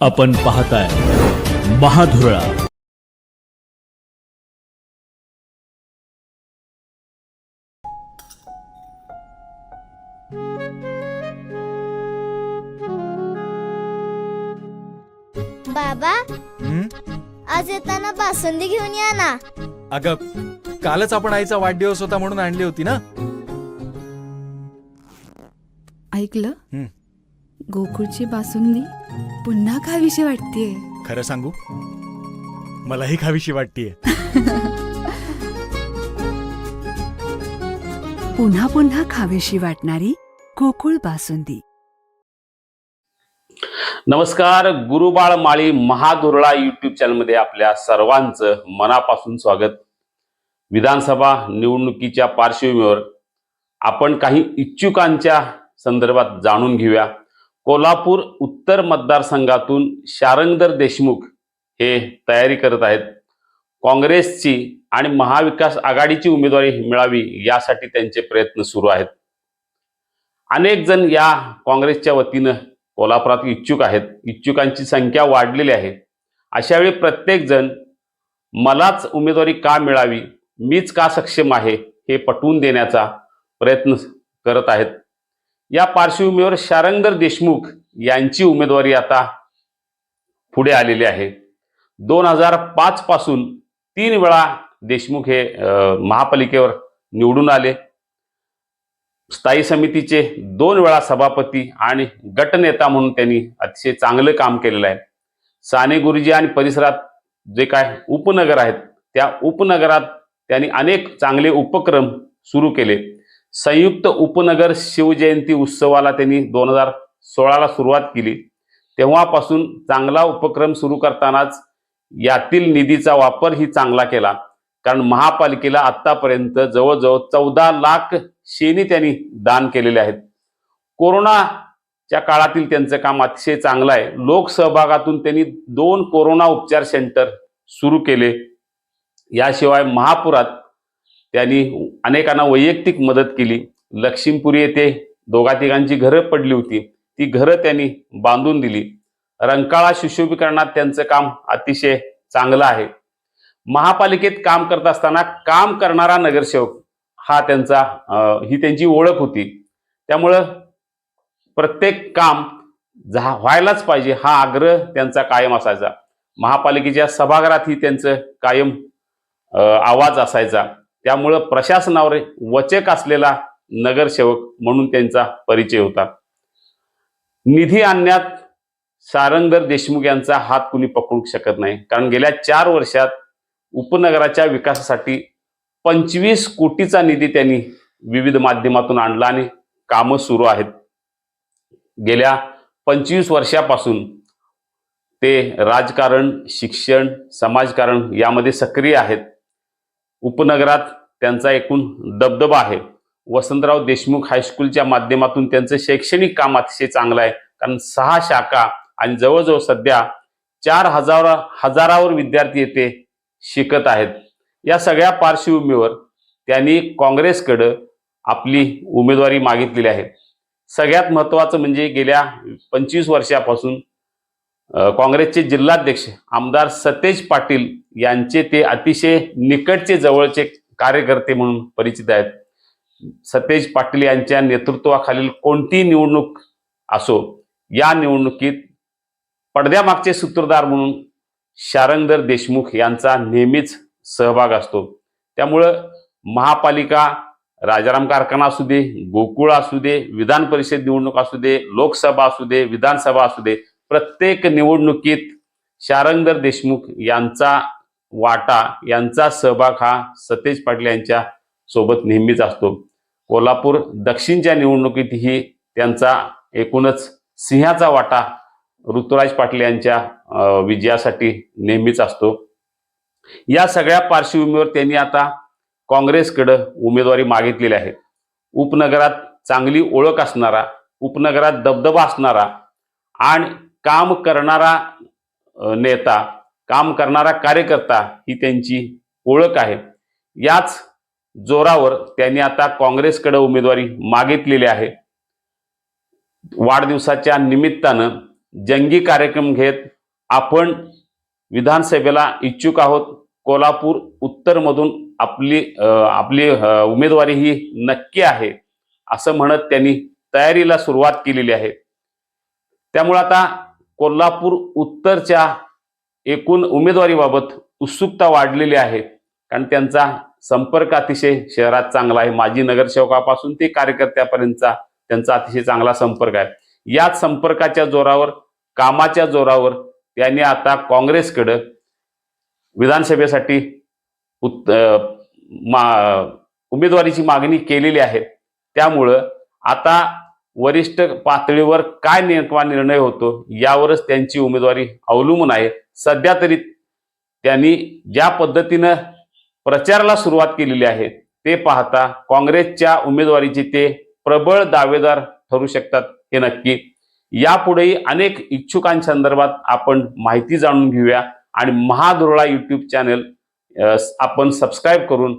आपण पाहताय महाधुरळा बाबा हं? आज येताना बासुंदी घेऊन या ना अगं कालच आपण आईचा वाढदिवस होता म्हणून आणली होती ना ऐकलं हं. गोकुळची बासुंदी पुन्हा खावीशी वाटतेय. खरं सांगू? मलाही खावीशी वाटतीये. पुन्हा पुन्हा खावीशी वाटणारी गोकुळ बासुंदी. नमस्कार गुरुबाळ माळी महादुरळा युट्यूब चॅनलमध्ये आपल्या सर्वांचं मनापासून स्वागत. विधानसभा निवडणुकीच्या पार्श्वभूमीवर आपण काही इच्छुकांच्या संदर्भात जाणून घेऊया. कोल्हापूर उत्तर मतदारसंघातून शारंगधर देशमुख हे तयारी करत आहेत. काँग्रेसची आणि महाविकास आघाडीची उमेदवारी मिळावी यासाठी त्यांचे प्रयत्न सुरू आहेत. अनेक जण या काँग्रेसच्या वतीनं कोल्हापुरात इच्छुक आहेत. इच्छुकांची संख्या वाढलेली आहे. अशा वेळी मलाच उमेदवारी का मिळावी मीच का सक्षम आहे हे पटवून देण्याचा प्रयत्न करत आहेत. या पार्श्वभूमीवर शारंगर देशमुख यांची उमेदवारी आता पुढे आलेली आहे. दोन हजार पाच पासून तीन वेळा देशमुख हे महापालिकेवर निवडून आले. स्थायी समितीचे दोन वेळा सभापती आणि गटनेता म्हणून त्यांनी अतिशय चांगलं काम केलेलं आहे. साने गुरुजी आणि परिसरात जे काय उपनगर आहेत त्या उपनगरात त्यांनी अनेक चांगले उपक्रम सुरू केले. संयुक्त उपनगर शिवजयंती उत्सवाला त्यांनी दोन हजार सोळाला सुरुवात केली. तेव्हापासून चांगला उपक्रम सुरू करतानाच यातील निधीचा वापरही चांगला केला. कारण महापालिकेला आतापर्यंत जवळजवळ चौदा लाख शेणी त्यांनी दान केलेले आहेत. कोरोनाच्या काळातील त्यांचं काम अतिशय चांगलं आहे. लोकसहभागातून त्यांनी दोन कोरोना उपचार सेंटर सुरू केले. याशिवाय महापुरात त्यांनी अनेकांना वैयक्तिक मदत केली. लक्ष्मीपुरी येथे दोघा तिघांची घरं पडली होती. ती घरं त्यांनी बांधून दिली. रंकाळा सुशोभीकरणात त्यांचं काम अतिशय चांगलं आहे. महापालिकेत काम करत असताना काम करणारा नगरसेवक हा त्यांचा ही त्यांची ओळख होती. त्यामुळं प्रत्येक काम झा व्हायलाच पाहिजे हा आग्रह त्यांचा कायम असायचा. महापालिकेच्या सभागृहातही त्यांचं कायम आवाज असायचा. त्यामुळं प्रशासनावर वचक असलेला नगरसेवक म्हणून त्यांचा परिचय होता. निधी आणण्यात सारंगर देशमुख यांचा हात कुणी पकडू शकत नाही. कारण गेल्या चार वर्षात उपनगराच्या विकासासाठी पंचवीस कोटीचा निधी त्यांनी विविध माध्यमातून आणला आणि कामं सुरू आहेत. गेल्या पंचवीस वर्षापासून ते राजकारण शिक्षण समाजकारण यामध्ये सक्रिय आहेत. उपनगरात त्यांचा एकूण दबदबा आहे. वसंतराव देशमुख हायस्कूलच्या माध्यमातून त्यांचं शैक्षणिक काम अतिशय चांगलं आहे. कारण सहा शाखा आणि जवळजवळ सध्या चार हजार हजारावर विद्यार्थी येथे शिकत आहेत. या सगळ्या पार्श्वभूमीवर त्यांनी काँग्रेसकडं आपली उमेदवारी मागितलेली आहे. सगळ्यात महत्त्वाचं म्हणजे गेल्या पंचवीस वर्षापासून काँग्रेसचे जिल्हाध्यक्ष आमदार सतेज पाटील यांचे ते अतिशय निकटचे जवळचे कार्यकर्ते म्हणून परिचित आहेत. सतेज पाटील यांच्या नेतृत्वाखालील कोणतीही निवडणूक असो या निवडणुकीत पडद्यामागचे सूत्रधार म्हणून शारंगधर देशमुख यांचा नेहमीच सहभाग असतो. त्यामुळं महापालिका राजाराम कारखाना असू दे गोकुळ असू दे विधान परिषद निवडणूक असू दे लोकसभा असू दे विधानसभा असू दे प्रत्येक निवडणुकीत शारंगधर देशमुख यांचा वाटा यांचा सहभाग हा सतेज पाटील यांच्या सोबत नेहमीच असतो. कोल्हापूर दक्षिणच्या निवडणुकीतही त्यांचा एकूणच सिंहाचा वाटा ऋतुराज पाटील यांच्या विजयासाठी नेहमीच असतो. या सगळ्या पार्श्वभूमीवर त्यांनी आता काँग्रेसकडं उमेदवारी मागितलेली आहे. उपनगरात चांगली ओळख असणारा उपनगरात दबदबा असणारा आणि काम करणारा नेता काम करणारा कार्यकर्ता ही त्यांची ओळख आहे. याच जोरावर त्यांनी आता काँग्रेसकडे उमेदवारी मागितलेली आहे. वाढदिवसाच्या निमित्तानं जंगी कार्यक्रम घेत आपण विधानसभेला इच्छुक आहोत. कोल्हापूर उत्तरमधून आपली आपली उमेदवारी ही नक्की आहे असं म्हणत त्यांनी तयारीला सुरुवात केलेली आहे. त्यामुळे आता कोल्हापूर उत्तरच्या एकूण उमेदवारीबाबत उत्सुकता वाढलेली आहे. कारण त्यांचा संपर्क अतिशय शहरात चांगला आहे. माजी नगरसेवकापासून ते कार्यकर्त्यापर्यंतचा त्यांचा अतिशय चांगला संपर्क आहे. याच संपर्काच्या जोरावर कामाच्या जोरावर त्यांनी आता काँग्रेसकडं विधानसभेसाठी उत् मा उमेदवारीची मागणी केलेली आहे. त्यामुळं आता वरिष्ठ पातळीवर काय नेमका निर्णय होतो यावरच त्यांची उमेदवारी अवलंबून आहे. सध्या तरी त्यांनी ज्या पद्धतीनं प्रचाराला सुरुवात केलेली आहे ते पाहता काँग्रेसच्या उमेदवारीचे ते प्रबळ दावेदार ठरू शकतात हे नक्की. यापुढेही अनेक इच्छुकांसंदर्भात आपण माहिती जाणून घेऊया आणि महाधुरळा यूट्यूब चॅनल आपण सबस्क्राईब करून